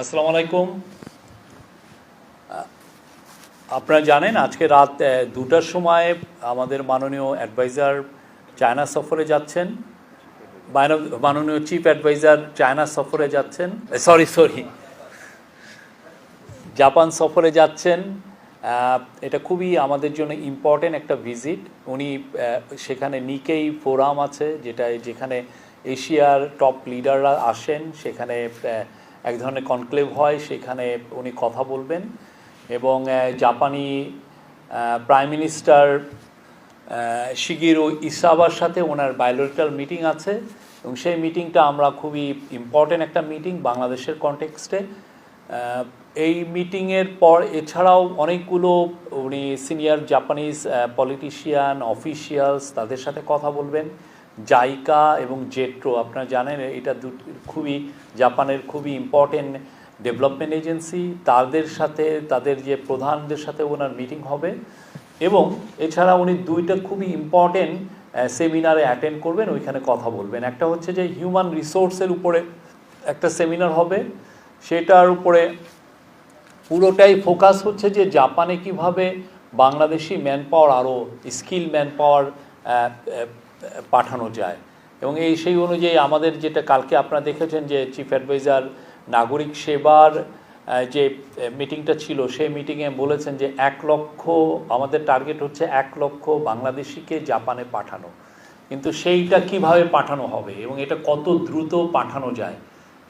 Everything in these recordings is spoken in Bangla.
আসসালামু আলাইকুম। আপনারা জানেন আজকে রাত দুটার সময় আমাদের মাননীয় অ্যাডভাইজার চায়না সফরে যাচ্ছেন। মাননীয় চিফ অ্যাডভাইজার চায়না সফরে যাচ্ছেন। Sorry sorry. জাপান সফরে যাচ্ছেন। এটা খুবই আমাদের জন্য ইম্পর্টেন্ট একটা ভিজিট উনি সেখানে নিকেই ফোরাম আছে যেটা যেখানে এশিয়ার টপ লিডাররা আসেন, সেখানে এক ধরনের কনক্লেভ হয়, সেখানে উনি কথা বলবেন এবং জাপানি প্রাইম মিনিস্টার শিগিরো ইসাবার সাথে ওনার বায়োলজিক্যাল মিটিং আছে এবং সেই মিটিংটা আমরা খুবই ইম্পর্টেন্ট একটা মিটিং বাংলাদেশের কনটেক্সটে এই মিটিংয়ের পর এছাড়াও অনেকগুলো উনি সিনিয়র জাপানিজ পলিটিশিয়ান অফিসিয়ালস তাদের সাথে কথা বলবেন। জাইকা এবং জেট্রো, আপনারা জানেন, এটা খুবই জাপানের খুবই ইম্পর্টেন্ট ডেভেলপমেন্ট এজেন্সি তাদের সাথে, তাদের যে প্রধানদের সাথে ওনার মিটিং হবে এবং এছাড়া উনি দুইটা খুবই ইম্পর্টেন্ট সেমিনারে অ্যাটেন্ড করবেন, ওইখানে কথা বলবেন। একটা হচ্ছে যে হিউম্যান রিসোর্সের উপরে একটা সেমিনার হবে। সেটার উপরে পুরোটাই ফোকাস হচ্ছে যে জাপানে কীভাবে বাংলাদেশি ম্যান পাওয়ার আরও স্কিল ম্যান পাওয়ার পাঠানো যায় এবং এই সেই অনুযায়ী আমাদের যেটা কালকে আপনারা দেখেছেন যে চিফ অ্যাডভাইজার নাগরিক সেবার যে মিটিংটা ছিল সেই মিটিংয়ে বলেছেন যে এক লক্ষ আমাদের টার্গেট হচ্ছে এক লক্ষ বাংলাদেশিকে জাপানে পাঠানো কিন্তু সেইটা কীভাবে পাঠানো হবে এবং এটা কত দ্রুত পাঠানো যায়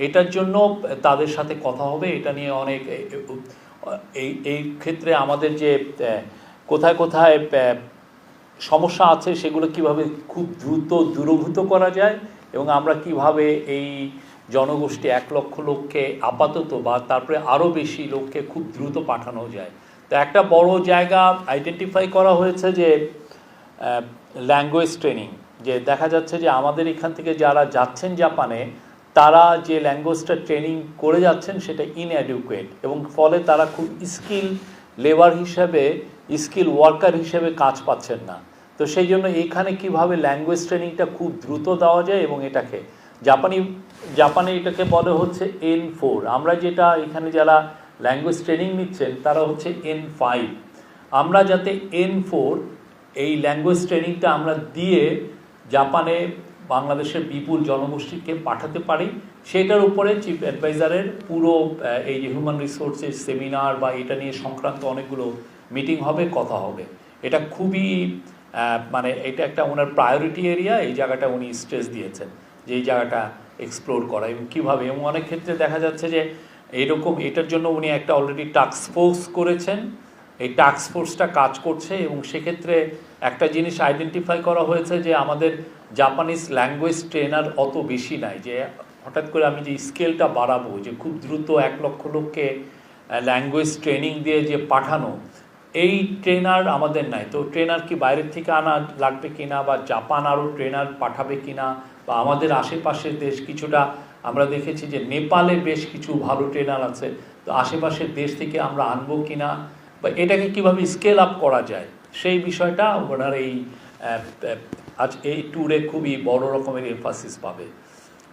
এটার জন্য তাদের সাথে কথা হবে এটা নিয়ে অনেক এই এই ক্ষেত্রে আমাদের যে কোথায় কোথায় সমস্যা আছে, সেগুলো কীভাবে খুব দ্রুত দূরভূত করা যায় এবং আমরা কীভাবে এই জনগোষ্ঠী এক লক্ষ লোককে আপাতত বা তারপরে আরও বেশি লোককে খুব দ্রুত পাঠানো যায়। তো একটা বড় জায়গা আইডেন্টিফাই করা হয়েছে যে ল্যাঙ্গুয়েজ ট্রেনিং যে দেখা যাচ্ছে যে আমাদের এখান থেকে যারা যাচ্ছেন জাপানে, তারা যে ল্যাঙ্গুয়েজটা ট্রেনিং করে যাচ্ছেন সেটা ইনঅ্যাডিকুয়েট এবং ফলে তারা খুব স্কিল লেবার হিসেবে স্কিল ওয়ার্কার হিসেবে কাজ পাচ্ছেন না। তো সেই জন্য এখানে কীভাবে ল্যাঙ্গুয়েজ ট্রেনিংটা খুব দ্রুত দেওয়া যায় এবং এটাকে, জাপানি, জাপানে এটাকে বলে হচ্ছে এন ফোর আমরা যেটা এখানে যারা ল্যাঙ্গুয়েজ ট্রেনিং নিচ্ছেন, তারা হচ্ছে এন ফাইভ আমরা যাতে এন ফোর এই ল্যাঙ্গুয়েজ ট্রেনিংটা আমরা দিয়ে জাপানে বাংলাদেশের বিপুল জনগোষ্ঠীকে পাঠাতে পারি, সেটার উপরে চিফ অ্যাডভাইজারের পুরো এই যে হিউম্যান রিসোর্সের সেমিনার বা এটা নিয়ে সংক্রান্ত অনেকগুলো মিটিং হবে, কথা হবে। এটা খুবই মানে এটা একটা ওনার প্রায়োরিটি এরিয়া এই জায়গাটা উনি স্ট্রেস দিয়েছেন যে এই জায়গাটা এক্সপ্লোর করা এবং কীভাবে। এবং অনেক ক্ষেত্রে দেখা যাচ্ছে যে এরকম এটার জন্য উনি একটা অলরেডি টাস্ক ফোর্স করেছেন। এই টাস্ক ফোর্সটা কাজ করছে এবং সেক্ষেত্রে একটা জিনিস আইডেন্টিফাই করা হয়েছে যে আমাদের জাপানিজ ল্যাঙ্গুয়েজ ট্রেনার অত বেশি নাই যে হঠাৎ করে আমি যে স্কেলটা বাড়াবো, যে খুব দ্রুত এক লক্ষ লোককে ল্যাঙ্গুয়েজ ট্রেনিং দিয়ে যে পাঠানো এই ট্রেনার আমাদের নাই। তো ট্রেনার কি বাইরের থেকে আনা লাগবে কিনা বা জাপান আরও ট্রেনার পাঠাবে কিনা বা আমাদের আশেপাশের দেশ কিছুটা, আমরা দেখেছি যে নেপালে বেশ কিছু ভালো ট্রেনার আছে। তো আশেপাশের দেশ থেকে আমরা আনব কিনা বা এটাকে কীভাবে স্কেল আপ করা যায়, সেই বিষয়টা ওনার এই আজ এই ট্যুরে খুবই বড় রকমের এমফাসিস পাবে।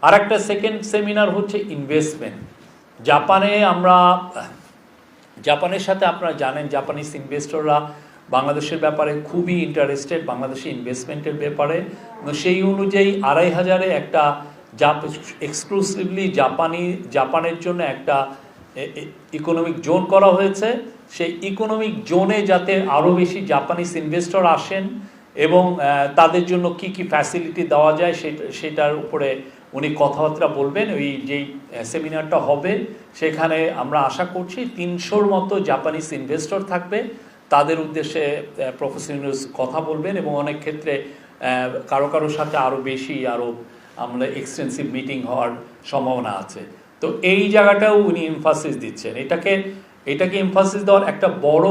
আর একটা সেকেন্ড সেমিনার হচ্ছে ইনভেস্টমেন্ট জাপানে আমরা জাপানের সাথে আপনারা জানেন জাপানিজ ইনভেস্টররা বাংলাদেশের ব্যাপারে খুবই ইন্টারেস্টেড বাংলাদেশে ইনভেস্টমেন্টের ব্যাপারে। সেই অনুযায়ী আড়াই হাজারে একটা জাপ এক্সক্লুসিভলি জাপানি জাপানের জন্য একটা ইকোনমিক জোন করা হয়েছে। সেই ইকোনমিক জোনে যাতে আরও বেশি জাপানিজ ইনভেস্টর আসেন এবং তাদের জন্য কি কি ফ্যাসিলিটি দেওয়া যায় সেটা সেটার উপরে উনি কথাবার্তা বলবেন, ওই যেই সেমিনারটা হবে, সেখানে আমরা আশা করছি তিনশোর মতো জাপানিজ ইনভেস্টর থাকবে। তাদের উদ্দেশ্যে প্রফেসর ইউনুস কথা বলবেন এবং অনেক ক্ষেত্রে কারও কারোর সাথে আরও বেশি আরও আমরা এক্সটেন্সিভ মিটিং হওয়ার সম্ভাবনা আছে। তো এই জায়গাটাও উনি এমফাসিস দিচ্ছেন। এটাকে এটাকে এমফাসিস দেওয়ার একটা বড়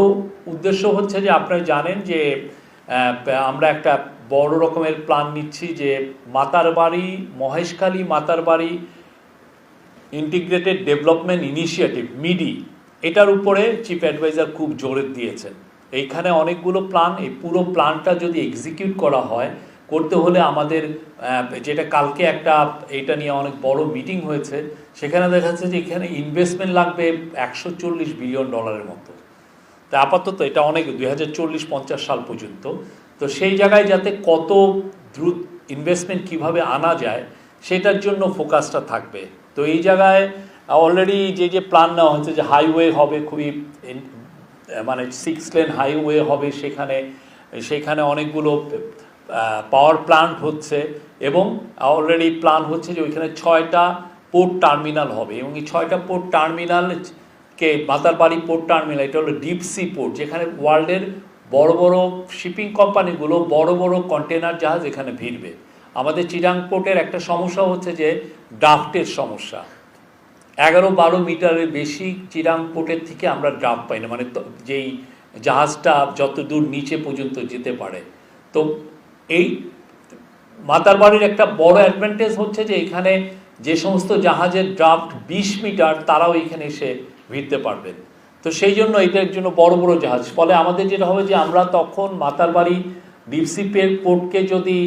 উদ্দেশ্য হচ্ছে যে আপনারা জানেন যে আমরা একটা বড় রকমের প্ল্যান নিচ্ছি যে মাতার বাড়ি মহেশখালী মাতার বাড়ি ইন্টিগ্রেটেড ডেভেলপমেন্ট ইনিশিয়েটিভ মিডি এটার উপরে চিফ অ্যাডভাইজার খুব জোরে দিয়েছেন। এইখানে অনেকগুলো প্ল্যান এই পুরো প্ল্যানটা যদি এক্সিকিউট করা হয়, করতে হলে আমাদের যেটা কালকে একটা, এটা নিয়ে অনেক বড় মিটিং হয়েছে, সেখানে দেখা যাচ্ছে যে এখানে ইনভেস্টমেন্ট লাগবে একশো চল্লিশ বিলিয়ন ডলারের মতো। তা আপাতত এটা অনেক, দুই হাজার চল্লিশ পঞ্চাশ সাল পর্যন্ত। তো সেই জায়গায় যাতে কত দ্রুত ইনভেস্টমেন্ট কীভাবে আনা যায়, সেটার জন্য ফোকাসটা থাকবে। তো এই জায়গায় অলরেডি যে যে প্ল্যান নেওয়া হয়েছে যে হাইওয়ে হবে, খুবই মানে সিক্স লেন হাইওয়ে হবে সেখানে সেখানে অনেকগুলো পাওয়ার প্ল্যান্ট হচ্ছে এবং অলরেডি প্ল্যান হচ্ছে যে ওইখানে ছয়টা পোর্ট টার্মিনাল হবে এবং এই ছয়টা পোর্ট টার্মিনাল কে মাতারবাড়ি পোর্ট টার্মিনাল এটা হলো ডিপ সি পোর্ট যেখানে ওয়ার্ল্ডের বড় বড় শিপিং কোম্পানিগুলো বড় বড় কন্টেনার জাহাজ এখানে ভিড়বে। আমাদের চিরাং পোর্টের একটা সমস্যা হচ্ছে যে ড্রাফটের সমস্যা। এগারো বারো মিটারের বেশি চিরাং পোর্টের থেকে আমরা ড্রাফট পাই না মানে যেই জাহাজটা যত দূর নিচে পর্যন্ত যেতে পারে। তো এই মাতারবাড়ির একটা বড় অ্যাডভান্টেজ হচ্ছে যে এখানে যে সমস্ত জাহাজের ড্রাফট বিশ মিটার তারাও এখানে এসে ভিড়তে পারবেন তো সেই জন্য এটার জন্য বড় বড় জাহাজ। ফলে আমাদের যেটা হবে যে আমরা তখন মাতার মাতারবাড়ি ডিপসিপের পোর্টকে যদি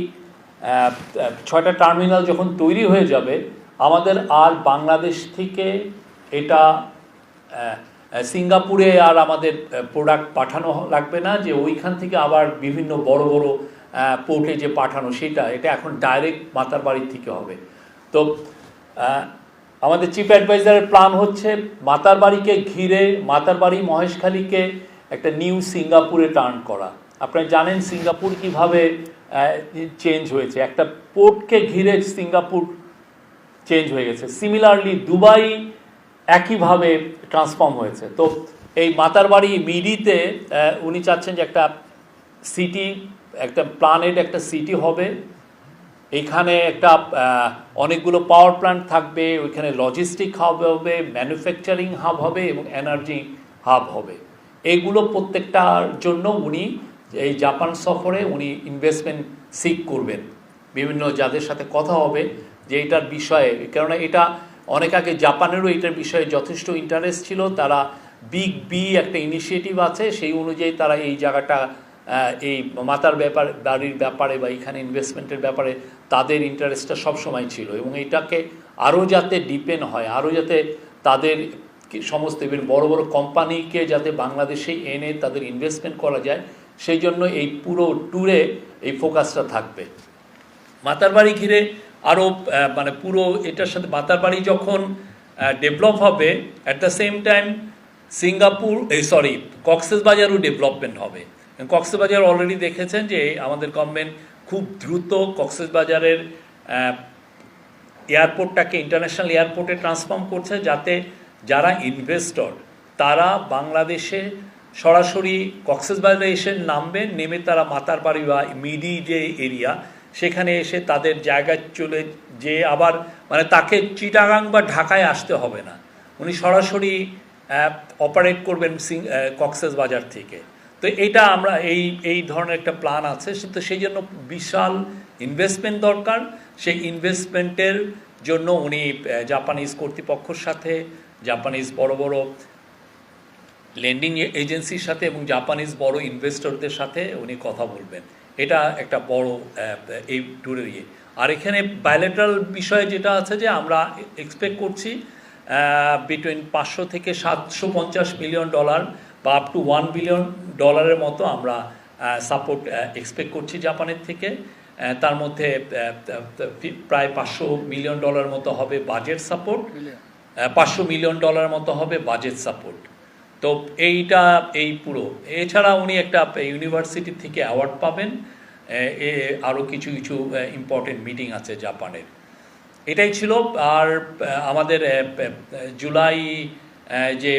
ছয়টা টার্মিনাল যখন তৈরি হয়ে যাবে, আমাদের আর বাংলাদেশ থেকে এটা সিঙ্গাপুরে আর আমাদের প্রোডাক্ট পাঠানো লাগবে না, যে ওইখান থেকে আবার বিভিন্ন বড় বড় পোর্টে যে পাঠানো, সেটা, এটা এখন ডাইরেক্ট মাতার বাড়ির থেকে হবে। তো আমাদের চিফ অ্যাডভাইজারের প্ল্যান হচ্ছে মাতার বাড়িকে ঘিরে, মাতার বাড়ি মহেশখালীকে একটা নিউ সিঙ্গাপুরে টার্ন করা। আপনারা জানেন সিঙ্গাপুর কীভাবে চেঞ্জ হয়েছে। একটা পোর্টকে ঘিরে সিঙ্গাপুর চেঞ্জ হয়ে গেছে। সিমিলারলি দুবাই একইভাবে ট্রান্সফর্ম হয়েছে। তো এই মাতার বাড়ি মিডিতে উনি চাচ্ছেন যে একটা সিটি একটা প্ল্যানেট একটা সিটি হবে। এইখানে একটা অনেকগুলো পাওয়ার প্ল্যান্ট থাকবে, ওইখানে লজিস্টিক হাব হবে ম্যানুফ্যাকচারিং হাব হবে এবং এনার্জি হাব হবে। এইগুলো প্রত্যেকটার জন্য উনি এই জাপান সফরে উনি ইনভেস্টমেন্ট সিক করবেন। বিভিন্ন যাদের সাথে কথা হবে যে এটার বিষয়ে, কেননা এটা অনেক আগে জাপানেরও এটার বিষয়ে যথেষ্ট ইন্টারেস্ট ছিল, তারা বিগ বি একটা ইনিশিয়েটিভ আছে, সেই অনুযায়ী তারা এই জায়গাটা এই মাতার ব্যাপার, বাড়ির ব্যাপারে বা এখানে ইনভেস্টমেন্টের ব্যাপারে তাদের ইন্টারেস্টটা সবসময় ছিল এবং এটাকে আরও যাতে ডিপেন্ড হয় আরও যাতে তাদের সমস্ত, even বড় বড় কোম্পানিকে যাতে বাংলাদেশে এনে তাদের ইনভেস্টমেন্ট করা যায়, সেই জন্য এই পুরো ট্যুরে এই ফোকাসটা থাকবে। মাতার বাড়ি ঘিরে আরও মানে পুরো এটার সাথে মাতার বাড়ি যখন ডেভেলপ হবে at the same time Singapore, এই সরি কক্সেস বাজারও ডেভেলপমেন্ট হবে। কক্সেস বাজার অলরেডি দেখেছেন যে আমাদের গভর্নমেন্ট খুব দ্রুত কক্সেস বাজারের এয়ারপোর্টটাকে ইন্টারন্যাশনাল এয়ারপোর্টে ট্রান্সফর্ম করছে যাতে যারা ইনভেস্টর তারা বাংলাদেশে সরাসরি কক্সবাজারে এসে নামবেন নেমে তারা মাতারবাড়ি বা মিডি যে এরিয়া সেখানে এসে তাদের জায়গায় চলে যে আবার মানে তাকে চিটাগাং বা ঢাকায় আসতে হবে না। উনি সরাসরি অপারেট করবেন সিং কক্সেস বাজার থেকে। তো এটা আমরা এই এই ধরনের একটা প্ল্যান আছে, তো সেই জন্য বিশাল ইনভেস্টমেন্ট দরকার। সেই ইনভেস্টমেন্টের জন্য উনি জাপানিজ কর্তৃপক্ষের সাথে জাপানিজ বড় বড় লেন্ডিং এজেন্সির সাথে এবং জাপানিজ বড় ইনভেস্টরদের সাথে উনি কথা বলবেন। এটা একটা বড় এই ট্যুরের ইয়ে। আর এখানে বায়োলেটারাল বিষয়ে যেটা আছে যে আমরা এক্সপেক্ট করছি বিটুইন পাঁচশো থেকে সাতশো পঞ্চাশ মিলিয়ন ডলার বা আপ টু ওয়ান বিলিয়ন ডলারের মতো আমরা সাপোর্ট এক্সপেক্ট করছি জাপানের থেকে। তার মধ্যে প্রায় পাঁচশো মিলিয়ন ডলার মতো হবে বাজেট সাপোর্ট পাঁচশো মিলিয়ন ডলার মতো হবে বাজেট সাপোর্ট তো এইটা এই পুরো। এছাড়া উনি একটা ইউনিভার্সিটি থেকে অ্যাওয়ার্ড পাবেন। এ- আরও কিছু কিছু ইম্পর্টেন্ট মিটিং আছে জাপানের। এটাই ছিল। আর আমাদের জুলাই যে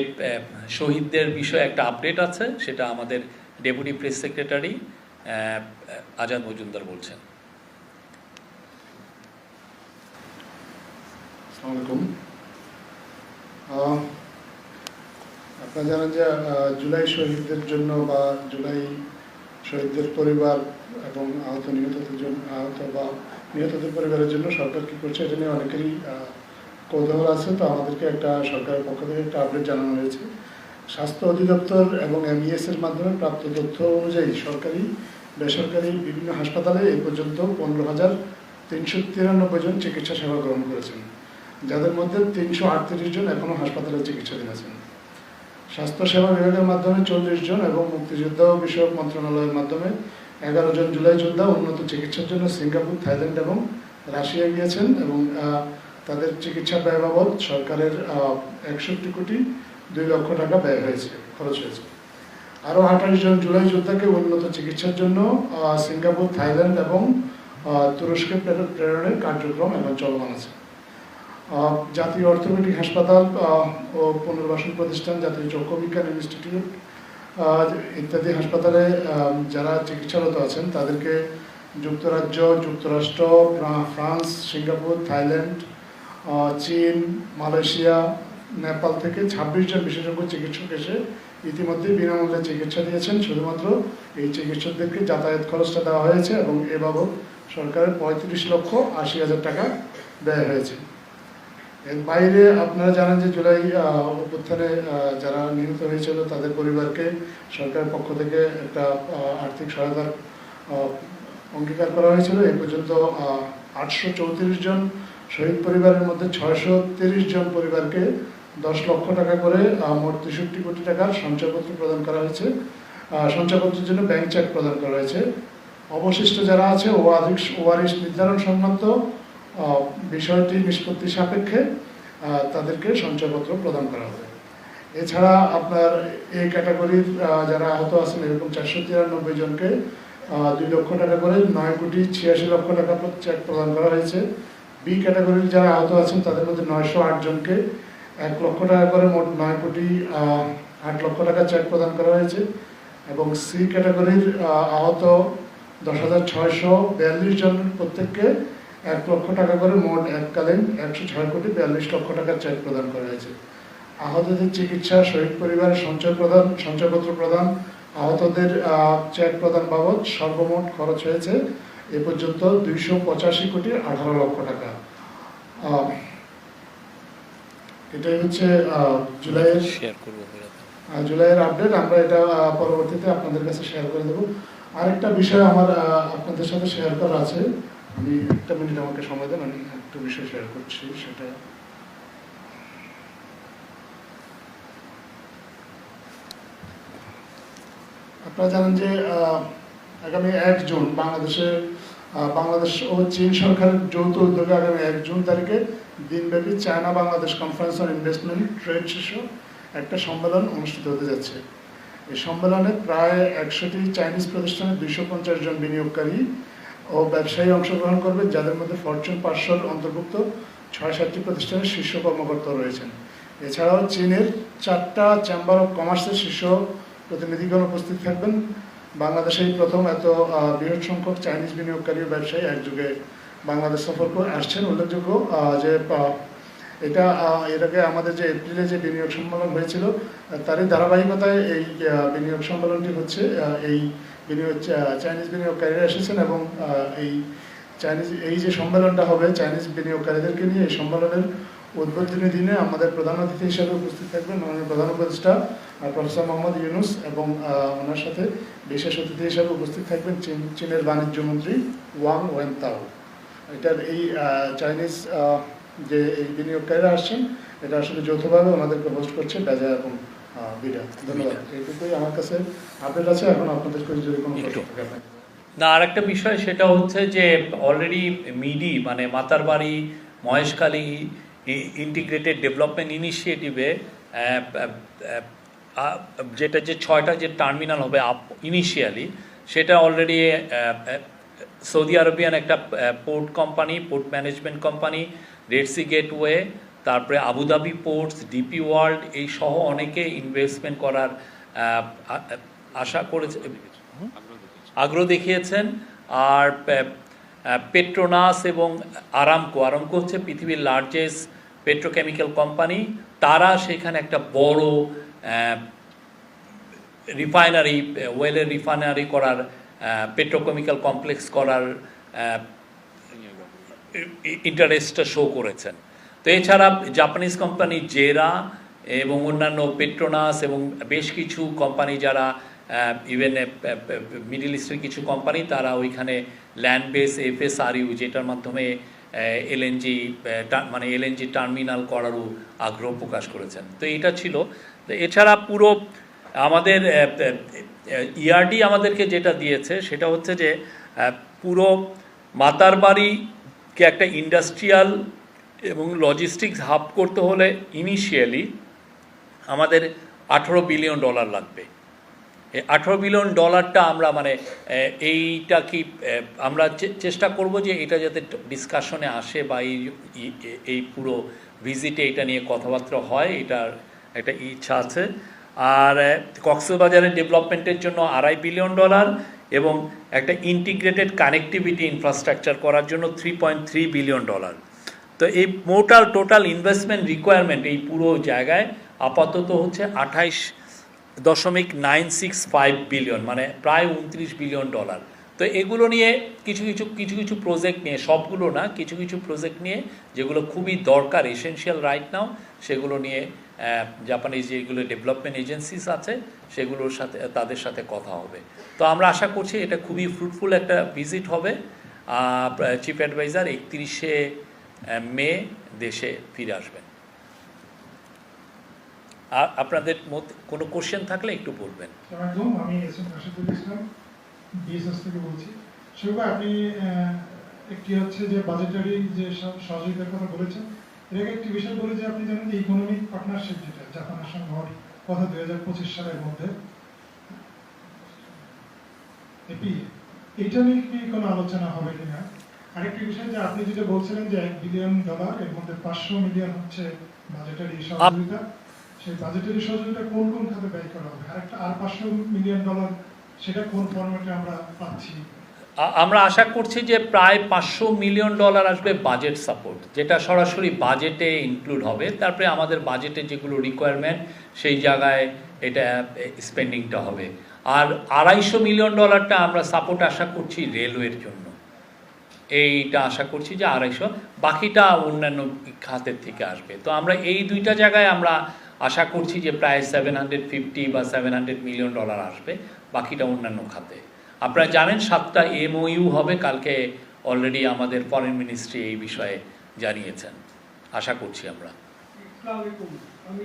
শহীদদের বিষয়ে একটা আপডেট আছে, সেটা আমাদের deputy press secretary Azad Majumdar বলছেন। আপনারা জানেন যে জুলাই শহীদদের জন্য বা জুলাই শহীদদের পরিবার এবং আহত নিহতদের জন্য আহত বা নিহতদের পরিবারের জন্য সরকার কি করছে, এটা নিয়ে অনেকেরই কৌতূহল আছে তো আমাদেরকে একটা সরকারের পক্ষ থেকে একটা আপডেট জানানো হয়েছে। স্বাস্থ্য অধিদপ্তর এবং এমইএস এর মাধ্যমে প্রাপ্ত তথ্য অনুযায়ী সরকারি, বেসরকারি বিভিন্ন হাসপাতালে এই পর্যন্ত পনেরো হাজার তিনশো তিরানব্বই জন চিকিৎসা সেবা গ্রহণ করেছেন, যাদের মধ্যে তিনশো আটত্রিশ জন এখনও হাসপাতালে চিকিৎসাধীন আছেন। স্বাস্থ্য সেবা বিভাগের মাধ্যমে চল্লিশ জন এবং মুক্তিযোদ্ধা বিষয়ক মন্ত্রণালয়ের মাধ্যমে এগারো জন জুলাই যোদ্ধা উন্নত চিকিৎসার জন্য সিঙ্গাপুর, থাইল্যান্ড এবং রাশিয়া গিয়েছেন এবং তাদের চিকিৎসা ব্যয় বাবদ সরকারের একষট্টি কোটি দুই লক্ষ টাকা ব্যয় হয়েছে, খরচ হয়েছে। আরও আঠাশ জন জুলাই যোদ্ধাকে উন্নত চিকিৎসার জন্য সিঙ্গাপুর, থাইল্যান্ড এবং তুরস্কে প্রেরণের কার্যক্রম এখন চলমান আছে। জাতীয় অর্থনৈতিক হাসপাতাল ও পুনর্বাসন প্রতিষ্ঠান, জাতীয় চক্ষু বিজ্ঞান ইনস্টিটিউট ইত্যাদি হাসপাতালে যারা চিকিৎসারত আছেন, তাদেরকে যুক্তরাজ্য, যুক্তরাষ্ট্র ফ্রান্স, সিঙ্গাপুর, থাইল্যান্ড চীন, মালয়েশিয়া, নেপাল থেকে ছাব্বিশ জন বিশেষজ্ঞ চিকিৎসক এসে ইতিমধ্যে বিনামূল্যে চিকিৎসা দিয়েছেন। শুধুমাত্র এই চিকিৎসকদেরকে যাতায়াত খরচটা দেওয়া হয়েছে এবং এ বাবদ সরকারের পঁয়ত্রিশ লক্ষ আশি হাজার টাকা ব্যয় হয়েছে। এর বাইরে আপনারা জানেন যে জুলাই অভ্যুত্থানে যারা নিহত হয়েছিল তাদের পরিবারকে সরকারের পক্ষ থেকে একটা আর্থিক সহায়তার অঙ্গীকার করা হয়েছিল। এই পর্যন্ত আটশো চৌত্রিশ জন শহীদ পরিবারের মধ্যে ছয়শো তিরিশ জন পরিবারকে দশ লক্ষ টাকা করে মোট তেষট্টি কোটি টাকার সঞ্চয়পত্র প্রদান করা হয়েছে। সঞ্চয়পত্রের জন্য ব্যাংক চেক প্রদান করা হয়েছে। অবশিষ্ট যারা আছে, ওয়ারিশ ওয়ারিশ নির্ধারণ সংক্রান্ত বিষয়টি নিষ্পত্তি সাপেক্ষে তাদেরকে সঞ্চয়পত্র প্রদান করা হবে। এছাড়া আপনার এই ক্যাটাগরির যারা আহত আছেন, এরকম চারশো তিরানব্বই জনকে দুই লক্ষ টাকা করে নয় কোটি ছিয়াশি লক্ষ টাকা চেক প্রদান করা হয়েছে। বি ক্যাটাগরির যারা আহত আছেন তাদের মধ্যে নয়শো আট জনকে এক লক্ষ টাকা করে মোট নয় কোটি আট লক্ষ টাকা চেক প্রদান করা হয়েছে এবং সি ক্যাটাগরির আহত দশ হাজার ছয়শো বিয়াল্লিশ জন প্রত্যেককে এক লক্ষ টাকা করে মোট এককালীন একশো ছয় কোটি বিয়াল্লিশ লক্ষ টাকার চেক প্রদান করা হয়েছে। আহতদের চিকিৎসা শহীদ পরিবারের সঞ্চয় প্রদান সঞ্চয়পত্র প্রদান আহতদের আহ, চেক প্রদান বাবদ সর্বমোট খরচ হয়েছে এ পর্যন্ত দুইশো পঁচাশি কোটি আঠারো লক্ষ টাকা। এটাই হচ্ছে জুলাইয়ের জুলাইয়ের আপডেট আমরা এটা পরবর্তীতে আপনাদের কাছে শেয়ার করে দেবো। আরেকটা বিষয় আমার আপনাদের সাথে শেয়ার করা আছে। আমি একটা মিনিট আমাকে সময় দেন আমি একটা বিষয় শেয়ার করছি সেটা আপনারা জানেন যে আগামী এক জুন বাংলাদেশে আহ, বাংলাদেশ ও চীন সরকারের যৌথ উদ্যোগে আগামী এক জুন তারিখে দিনব্যাপী China Bangladesh conference on investment trade শীর্ষক একটা সম্মেলন অনুষ্ঠিত হতে যাচ্ছে। এই সম্মেলনে প্রায় একশোটি চাইনিজ প্রতিষ্ঠানের দুইশো পঞ্চাশ জন বিনিয়োগকারী ও ব্যবসায়ী অংশগ্রহণ করবেন যাদের মধ্যে ফরচুন পাঁচশোর অন্তর্ভুক্ত ছয় সাতটি প্রতিষ্ঠানের শীর্ষ কর্মকর্তা রয়েছেন। এছাড়াও চীনের চারটা চেম্বার অফ কমার্সের শীর্ষ প্রতিনিধিগণ উপস্থিত থাকবেন। বাংলাদেশে প্রথম এত বৃহৎ সংখ্যক চাইনিজ বিনিয়োগকারী ব্যবসায়ী একযোগে বাংলাদেশ সফর করে আসছেন। উল্লেখযোগ্য যে এটা এর আগে আমাদের যে এপ্রিলে যে বিনিয়োগ সম্মেলন হয়েছিল তারই ধারাবাহিকতায় এই বিনিয়োগ সম্মেলনটি হচ্ছে এই বিনিয়োগ চাইনিজ বিনিয়োগকারীরা এসেছেন এবং এই চাইনিজ, এই যে সম্মেলনটা হবে চাইনিজ বিনিয়োগকারীদেরকে নিয়ে, এই সম্মেলনের উদ্বোধনী দিনে আমাদের প্রধান অতিথি হিসেবে উপস্থিত থাকবেন মাননীয় প্রধান উপদেষ্টা প্রফেসর মোহাম্মদ ইউনুস এবং ওনার সাথে বিশেষ অতিথি হিসাবে উপস্থিত থাকবেন চীন চীনের বাণিজ্য মন্ত্রী ওয়াং ওয়েনতাও। এটার এই চাইনিজ যে এই বিনিয়োগকারীরা আসছেন এটা আসলে যৌথভাবে ওনাদেরকে হোস্ট করছে বেজা এবং বিডা। ধন্যবাদ। এইটুকুই আমার কাছে আপডেট আছে এখন আপনাদের যদি কোনো একটু। না আরেকটা বিষয় সেটা হচ্ছে যে অলরেডি মিডি মানে মাতার মাতারবাড়ি মহেশখালী ইন্টিগ্রেটেড ডেভেলপমেন্ট ইনিশিয়েটিভে যেটা যে ছয়টা যে টার্মিনাল হবে আপ ইনিশিয়ালি সেটা অলরেডি সৌদি আরবিয়ান একটা port company port management company Red Sea gateway তারপরে Abu Dhabi ports DP World এই সহ অনেকে ইনভেস্টমেন্ট করার আশা করেছে, আগ্রহ দেখিয়েছেন। আর পেট্রোনাস এবং আরামকো আরামকো হচ্ছে পৃথিবীর লার্জেস্ট পেট্রোকেমিক্যাল কোম্পানি তারা সেখানে একটা বড় রিফাইনারি ওয়েলের রিফাইনারি করার পেট্রোকেমিক্যাল কমপ্লেক্স করার ইন্টারেস্টটা শো করেছেন। তো এছাড়া জাপানিজ কোম্পানি জেরা এবং অন্যান্য পেট্রোনাস এবং বেশ কিছু কোম্পানি যারা ইভেন মিডিল ইস্টের কিছু কোম্পানি তারা ওইখানে ল্যান্ড বেস এফএসআরইউ যেটার মাধ্যমে এলএনজি মানে এলএনজি টার্মিনাল করারও আগ্রহ প্রকাশ করেছেন। তো এটা ছিল। তো এছাড়া পুরো আমাদের ইআরডি আমাদেরকে যেটা দিয়েছে সেটা হচ্ছে যে পুরো মাতারবাড়িকে একটা ইন্ডাস্ট্রিয়াল এবং লজিস্টিক্স হাব করতে হলে ইনিশিয়ালি আমাদের আঠেরো বিলিয়ন ডলার লাগবে। এই আঠেরো বিলিয়ন ডলারটা আমরা মানে এইটা কি আমরা চেষ্টা করব যে এটা যাতে ডিসকাশনে আসে বা এই- এই পুরো ভিজিটে এটা নিয়ে কথাবার্তা হয়, এটার একটা ইচ্ছা আছে। আর কক্সবাজারের ডেভেলপমেন্টের জন্য আড়াই বিলিয়ন ডলার এবং একটা ইন্টিগ্রেটেড কানেক্টিভিটি ইনফ্রাস্ট্রাকচার করার জন্য three point three billion dollar. তো এই মোটাল, টোটাল ইনভেস্টমেন্ট রিকোয়ারমেন্ট এই পুরো জায়গায় আপাতত হচ্ছে আঠাইশ দশমিক নাইন সিক্স ফাইভ বিলিয়ন মানে প্রায় উনত্রিশ বিলিয়ন ডলার। তো এগুলো নিয়ে কিছু কিছু কিছু কিছু প্রজেক্ট নিয়ে, সবগুলো না, কিছু কিছু প্রজেক্ট নিয়ে যেগুলো খুবই দরকার এসেনশিয়াল রাইট নাও সেগুলো নিয়ে জাপানিজ যেগুলো ডেভেলপমেন্ট এজেন্সিস আছে, সেগুলোর সাথে, তাদের সাথে কথা হবে। তো আমরা আশা করছি এটা খুবই ফ্রুটফুল একটা ভিজিট হবে। চিফ অ্যাডভাইজার একত্রিশে মে দেশে ফিরে আসবেন। আর আপনাদের মধ্যে কোনো কোশ্চেন থাকলে একটু বলবেন। আমি বলছি। আপনি একটি হচ্ছে যে বাজেটারি যে সহযোগিতার কথা বলেছেন এর আগে একটি বিষয় বলে যে আপনি জানেন যে ইকোনমিক পার্টনারশিপ যেটা জাপানের সঙ্গে হওয়ার কথা দুই হাজার পঁচিশ সালের মধ্যে। এটা নিয়ে কি কোনো আলোচনা হবে কিনা? আরেকটি বিষয় যে আপনি যেটা বলছিলেন যে এক বিলিয়ন ডলার এর মধ্যে পাঁচশো মিলিয়ন হচ্ছে বাজেটারি সহযোগিতা। সেই বাজেটারি সহযোগিতা কোন কোন খাতে ব্যয় করা হবে? আরেকটা, আর পাঁচশো মিলিয়ন ডলার সেটা কোন ফরম্যাটে আমরা পাচ্ছি? আমরা আশা করছি যে প্রায় পাঁচশো মিলিয়ন ডলার আসবে বাজেট সাপোর্ট যেটা সরাসরি বাজেটে ইনক্লুড হবে। তারপরে আমাদের বাজেটে যেগুলো রিকোয়ারমেন্ট সেই জায়গায় এটা স্পেন্ডিংটা হবে। আর আড়াইশো মিলিয়ন ডলারটা আমরা সাপোর্ট আশা করছি রেলওয়ের জন্য। এইটা আশা করছি যে আড়াইশো, বাকিটা অন্যান্য খাতের থেকে আসবে। তো আমরা এই দুইটা জায়গায় আমরা আশা করছি যে প্রায় সেভেন হান্ড্রেড ফিফটি বা সেভেন হান্ড্রেড মিলিয়ন ডলার আসবে, বাকিটা অন্যান্য খাতে। আপনারা জানেন সাতটা এমওইউ হবে কালকে অলরেডি আমাদের ফরেন মিনিস্ট্রি এই বিষয়ে জানিয়েছেন। আশা করছি আমরা। আমি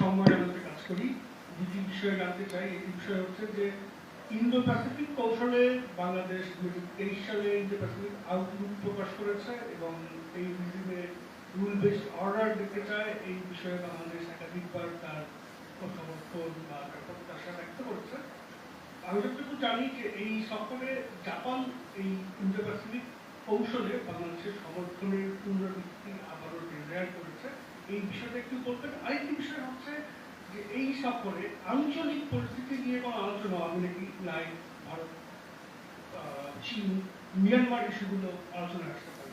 সম্মেলনে কাজ করি। দুটি বিষয়ে জানতে চাই একটি বিষয় হচ্ছে যে ইন্দো প্যাসিফিক কৌশলে বাংলাদেশ তেইশ সালে ইন্দো প্যাসিফিক আউটলুক প্রকাশ করেছে এবং এই রুল বেসড অর্ডার দিতে চায়। এই বিষয়ে বাংলাদেশ একাধিকবার তার বা তার প্রত্যাশা ব্যক্ত করেছে। আমি যতটুকু জানি যে এই সফরে জাপান এই ইন্দো প্যাসিফিক কৌশলে বাংলাদেশের সমর্থনের পুনরাবৃত্তি আবারও ডিক্লেয়ার করেছে। এই বিষয়টা একটু বলবেন? আরেকটি বিষয় হচ্ছে যে এই সফরে আঞ্চলিক পরিস্থিতি নিয়ে কোনো আলোচনা হবে নাকি? নাই ভারত চীন, মিয়ানমার ইস্যুগুলো আলোচনায় আসতে পারে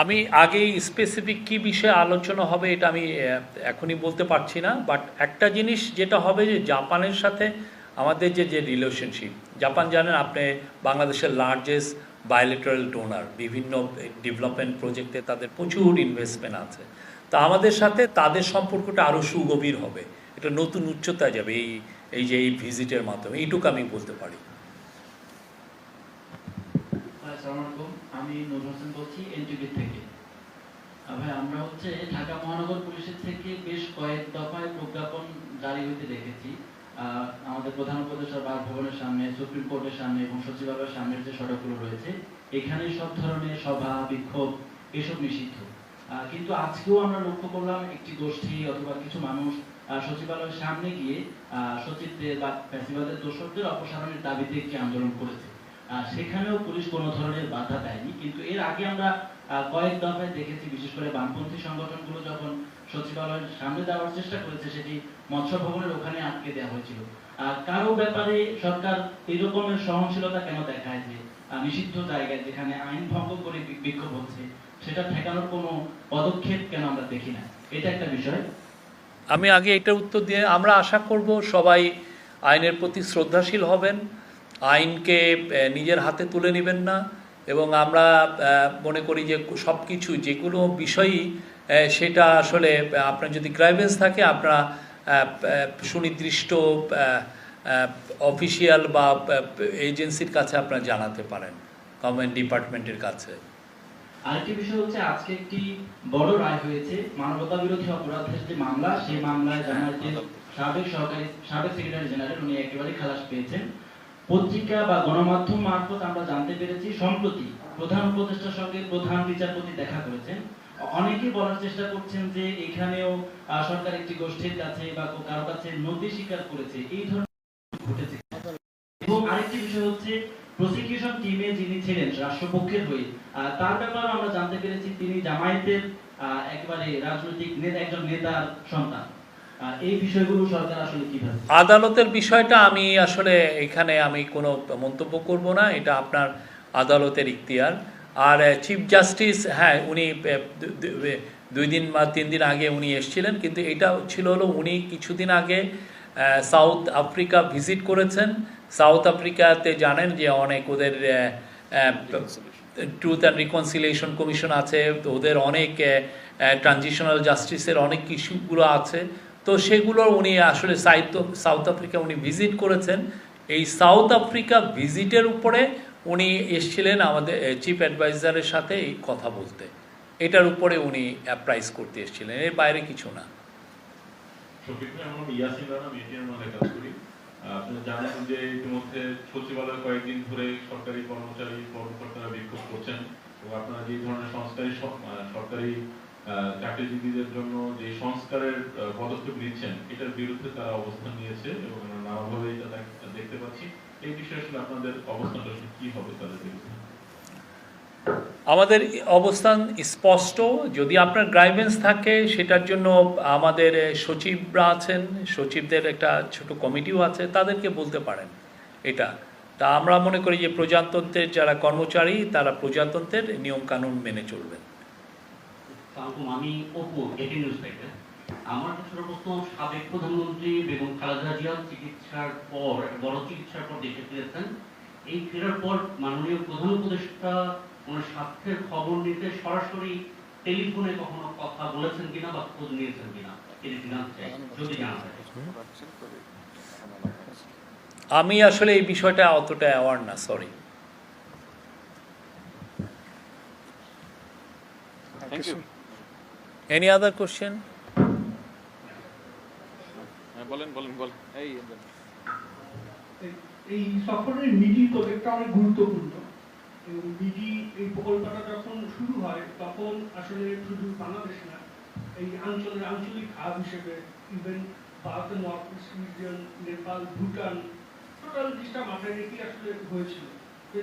আমি আগেই স্পেসিফিক কি বিষয়ে আলোচনা হবে এটা আমি এখনই বলতে পারছি না বাট একটা জিনিস যেটা হবে যে জাপানের সাথে আমাদের যে যে রিলেশনশিপ জাপান জানেন আপনি বাংলাদেশের লার্জেস্ট বায়োলেটারাল ডোনার বিভিন্ন ডেভেলপমেন্ট প্রজেক্টে তাদের প্রচুর ইনভেস্টমেন্ট আছে। তা আমাদের সাথে তাদের সম্পর্কটা আরও সুগভীর হবে। এটা নতুন উচ্চতায় যাবে এই এই যে, এই ভিজিটের মাধ্যমে। এইটুকু আমি বলতে পারি। আমি নূর হোসেন বলছি এনটিভি থেকে। ভাই, আমরা হচ্ছে ঢাকা মহানগর পুলিশের থেকে বেশ কয়েক দফায় প্রজ্ঞাপন জারি হইতে দেখেছি। আমাদের প্রধান উপদেষ্টার বাসভবনের সামনে, সুপ্রিম কোর্টের সামনে এবং সচিবালয়ের সামনের যে সড়কগুলো রয়েছে এখানে সব ধরনের সভা, বিক্ষোভ, এসব নিষিদ্ধ। কিন্তু আজকেও আমরা লক্ষ্য করলাম একটি গোষ্ঠী অথবা কিছু মানুষ সচিবালয়ের সামনে গিয়ে সচিবদের বা ফ্যাসিবাদের দোষকদের অপসারণের দাবিতে একটি আন্দোলন করেছে। সেখানেও পুলিশ কোনো ধরনের বাধা দেয়নি, কিন্তু এর আগে আমরা কয়েক দফায় দেখেছি, বিশেষ করে বামপন্থী সংগঠনগুলো যখন সচিবালয়ের সামনে যাওয়ার চেষ্টা করেছে সেটি মৎস্য ভবনের ওখানে আটকে দেওয়া হয়েছিল। আহ, কারও ব্যাপারে সরকার এই রকমের সহনশীলতা কেন দেখায় যে নিষিদ্ধ জায়গায় যেখানে আইন ভঙ্গ করে বিক্ষোভ হচ্ছে সেটা ঠেকানোর কোনো পদক্ষেপ কেন আমরা দেখি না? এটা একটা বিষয়। আমি আগে এটার উত্তর দিয়ে আমরা আশা করব সবাই আইনের প্রতি শ্রদ্ধাশীল হবেন আইনকে নিজের হাতে তুলে নেবেন না এবং আমরা মনে করি যে সব কিছু যে কোনো বিষয়ই সেটা আসলে আপনার যদি গ্রাইভেন্স থাকে, আপনারা সুনির্দিষ্ট অফিসিয়াল বা এজেন্সির কাছে আপনারা জানাতে পারেন গভর্নমেন্ট ডিপার্টমেন্টের কাছে। আরেকটি বিষয় হচ্ছে, আজকে একটি বড় রায় হয়েছে মানবতা বিরোধী অপরাধের যে মামলা, সেই মামলায় সাবেক সাবেক সেক্রেটারি জেনারেল উনি একেবারে খালাস পেয়েছেন। পত্রিকা বা গণমাধ্যম মারফত আমরা জানতে পেরেছি, সম্প্রতি প্রধান উপদেষ্টার সঙ্গে প্রধান বিচারপতি দেখা করেছেন। অনেকেই বলার চেষ্টা করছেন যে এখানেও সরকার একটি গোষ্ঠীর কাছে বা কারও কাছে নদী স্বীকার করেছে। এই ধরনের ঘটেছে। এবং আরেকটি বিষয় হচ্ছে প্রসিকিউশন টিমে যিনি ছিলেন, রাষ্ট্রপক্ষের হয়ে তার ব্যাপারে আমরা জানতে পেরেছি তিনি জামায়াতের একেবারে রাজনৈতিক নেতা একজন নেতার সন্তান। এই আসলে আদালতের বিষয়টা আমি আসলে এখানে আমি কোনো মন্তব্য করব না। এটা আপনার আদালতের ইখতিয়ার। আর চিফ জাস্টিস হ্যাঁ উনি দুই দিন বা তিন দিন আগে উনি এসেছিলেন, কিন্তু এটা ছিল হলো উনি কিছুদিন আগে সাউথ আফ্রিকা ভিজিট করেছেন। সাউথ আফ্রিকাতে জানেন যে অনেক ওদের ট্রুথ অ্যান্ড রিকনসিলিয়েশন কমিশন আছে ওদের অনেক ট্রানজিশনাল জাস্টিসের অনেক ইস্যুগুলো আছে। তো সেগুলো উনি আসলে সাউথ আফ্রিকা উনি ভিজিট করেছেন। এই সাউথ আফ্রিকা ভিজিটের উপরে উনি এসেছিলেন আমাদের চিফ অ্যাডভাইজারের সাথে এই কথা বলতে। এটার উপরে উনি অ্যাপ্রাইজ করতে এসেছিলেন, এর বাইরে কিছু না। কয়েকদিন ধরে সরকারি কর্মচারী কর্মকর্তারা করছেন এবং আপনারা যে ধরনের সরকারি জন্য যে সংস্কারের পদক্ষেপ নিচ্ছেন, এটার বিরুদ্ধে তারা অবস্থান নিয়েছে এবং আমরা দেখতে পাচ্ছি। এই বিষয়ে আসলে আপনাদের অবস্থানটা কি হবে তাদের আমাদের অবস্থান স্পষ্ট। যদি আপনার গ্রাইভেন্স থাকে সেটার জন্য আমাদের সচিবরা আছেন সচিবদের একটা ছোট কমিটিও আছে তাদেরকে বলতে পারেন এটা। তা আমরা মনে করি যে প্রজাতন্ত্রের যারা কর্মচারী তারা প্রজাতন্ত্রের নিয়মকানুন মেনে চলবেন। আমি অপু নিউজ থেকে। আমার প্রশ্ন সাবেক প্রধানমন্ত্রী বেগম খালেদা জিয়ার চিকিৎসার পর বড় চিকিৎসার পর দেশে ফিরেছেন এই ফেরার পর মাননীয় প্রধান উপদেষ্টা ওনার স্বাস্থ্যের খবর নিতে সরাসরি টেলিফোনে কখনো কথা বলেছেন কিনা বা খোঁজ নিয়েছেন কিনা এটি জানতে চাই যদি জানা যায় আমি আসলে এই বিষয়টা অতটা অ্যাওয়ার না sorry thank you any other question বলেন বলেন বলেন। এই, এই- সফরের মিডি অনেক গুরুত্বপূর্ণ। মিডি এই প্রকল্পটা যখন শুরু হয়, তখন আসলে শুধু বাংলাদেশ না, এই অঞ্চলের আঞ্চলিক হাব হিসেবে ইভেন ভারতের north east region Nepal, Bhutan total জিনিসটা মাথায় রেখে আসলে হয়েছিল।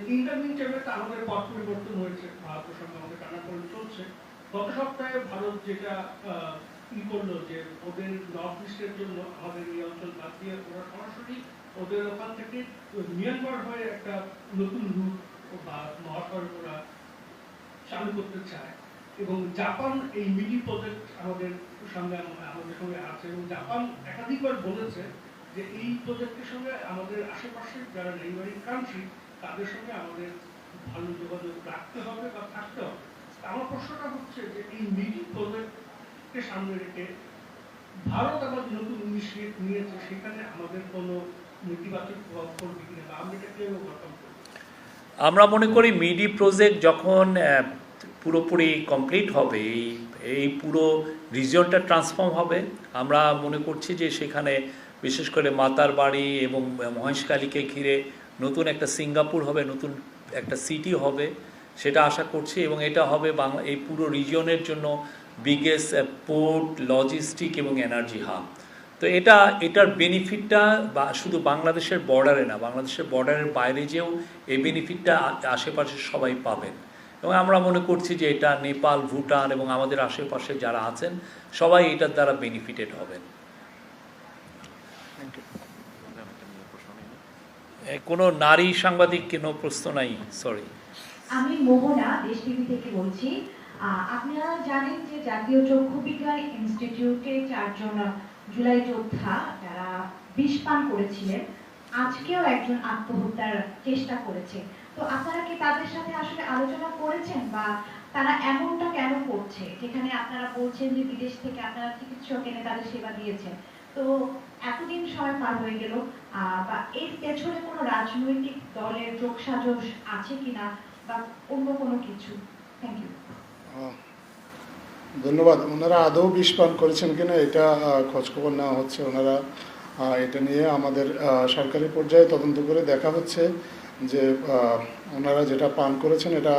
ইন্টারমিন টাইমে আমাদের পথ পরিবর্তন হয়েছে। ভারতের সঙ্গে আমাদের টানাপোড়েন চলছে। গত সপ্তাহে ভারত যেটা ই করল যে ওদের নর্থ ইস্টের জন্য আমাদের এই অঞ্চল বাদ দিয়ে ওরা সরাসরি ওদের ওখান থেকে মিয়ানমার হয়ে একটা নতুন রুট বা মহাসড়ক ওরা চালু করতে চায়। এবং জাপান এই মিডি প্রজেক্ট আমাদের সঙ্গে আমাদের সঙ্গে আছে এবং জাপান একাধিকবার বলেছে যে এই প্রজেক্টের সঙ্গে আমাদের আশেপাশে যারা নেইবারিং কান্ট্রি তাদের সঙ্গে আমাদের ভালো যোগাযোগ রাখতে হবে বা থাকতে হবে। আমার প্রশ্নটা হচ্ছে যে এই মিডি প্রজেক্টকে সামনে রেখে ভারত আবার নতুন ইনিশিয়েট নিয়েছে, সেখানে আমাদের কোনো নেতিবাচক প্রভাব পড়বে কিনা বা আমরা এটাকে ওভারকাম করব? আমরা মনে করি মিডি প্রজেক্ট যখন পুরোপুরি কমপ্লিট হবে, এই এই পুরো রিজিয়নটা ট্রান্সফর্ম হবে, আমরা মনে করছি যে সেখানে বিশেষ করে মাতার বাড়ি এবং মহেশকালীকে ঘিরে নতুন একটা সিঙ্গাপুর হবে, নতুন একটা সিটি হবে, সেটা আশা করছি এবং এটা হবে বাংলা, এই পুরো রিজিয়নের জন্য বিগেস্ট পোর্ট লজিস্টিক এবং এনার্জি হাব তো এটা এটার বেনিফিটটা বা শুধু বাংলাদেশের বর্ডারে না বাংলাদেশের বর্ডারের বাইরে যেও এই বেনিফিটটা আশেপাশে সবাই পাবেন। এবং আমরা মনে করছি যে এটা নেপাল ভুটান এবং আমাদের আশেপাশে যারা আছেন সবাই এটার দ্বারা বেনিফিটেড হবেন। কোনো নারী সাংবাদিক কোনো প্রশ্ন নাই? সরি আমি মোহনা দেশ টিভি থেকে বলছি। আপনারা জানেন যে জাতীয় চক্ষু বিজ্ঞান ইনস্টিটিউটে চারজন জুলাই যোদ্ধা যারা বিষ পান করেছিলেন, আজকেও একজন আত্মহত্যার চেষ্টা করেছে। তো আপনারা কি তাদের সাথে আসলে আলোচনা করেছেন বা তারা এমনটা কেন করছে? যেখানে আপনারা বলছেন যে বিদেশ থেকে আপনারা চিকিৎসক এনে তাদের সেবা দিয়েছেন। তো এতদিন সময় পার হয়ে গেল বা এর পেছনে কোনো রাজনৈতিক দলের যোগসাজশ আছে কিনা বা অন্য কোনো কিছু? থ্যাংক ইউ ধন্যবাদ। ওনারা আদৌ বিষ পান করেছেন কিনা এটা খোঁজখবর নেওয়া হচ্ছে। ওনারা এটা নিয়ে আমাদের সরকারি পর্যায়ে তদন্ত করে দেখা হচ্ছে যে ওনারা যেটা পান করেছেন এটা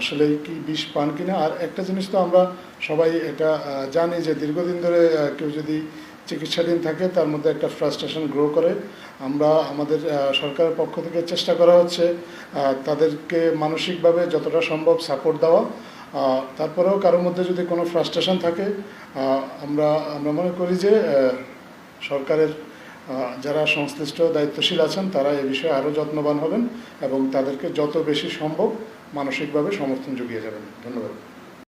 আসলেই কি বিষ পান কিনা। আর একটা জিনিস তো আমরা সবাই এটা জানি যে দীর্ঘদিন ধরে কেউ যদি চিকিৎসাধীন থাকে তার মধ্যে একটা ফ্রাস্ট্রেশন গ্রো করে। আমরা, আমাদের সরকারের পক্ষ থেকে চেষ্টা করা হচ্ছে তাদেরকে মানসিকভাবে যতটা সম্ভব সাপোর্ট দেওয়া। তারপরেও কারোর মধ্যে যদি কোনো ফ্রাস্ট্রেশন থাকে আমরা আমরা মনে করি যে সরকারের যারা সংশ্লিষ্ট দায়িত্বশীল আছেন, তারা এ বিষয়ে আরও যত্নবান হবেন এবং তাদেরকে যত বেশি সম্ভব মানসিকভাবে সমর্থন জুগিয়ে যাবেন। ধন্যবাদ।